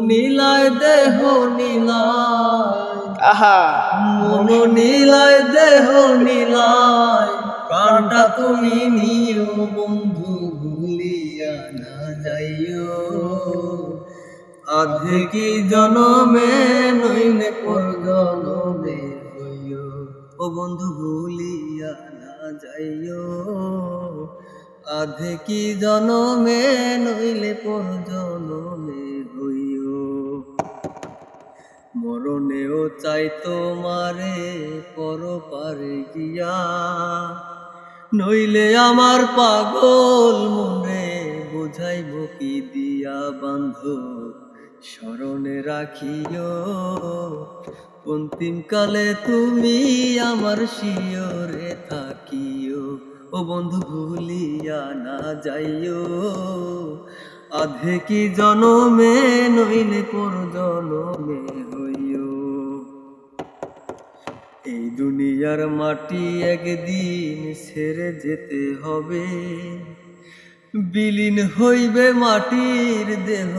নীলায় দেহ নীলায়। আহা। মন নীলায় দেহ নীলায়। প্রাণটা তুমি নিও বন্ধু ভুলিয়া না যাইও। আধে কি জনমে নইলে পর জনমে হইও। ও বন্ধু ভুলিয়া না যাইও। আধে কি জনমে নইলে পর জনমে মরণেও চাই তোমারে পর পারে গিয়া। নইলে আমার পাগল মনে বুঝাইব কি দিয়া বান্ধ, স্মরণে রাখিও। অন্তিম কালে তুমি আমার শিয়রে থাকিও, ও বন্ধু ভুলিয়া না যাইও। আধে কি জনমে, নইলে পর জনমে হইও এই দুনিয়ার মাটি একদিন সেরে যেতে হবে। বিলীন হইবে মাটির দেহ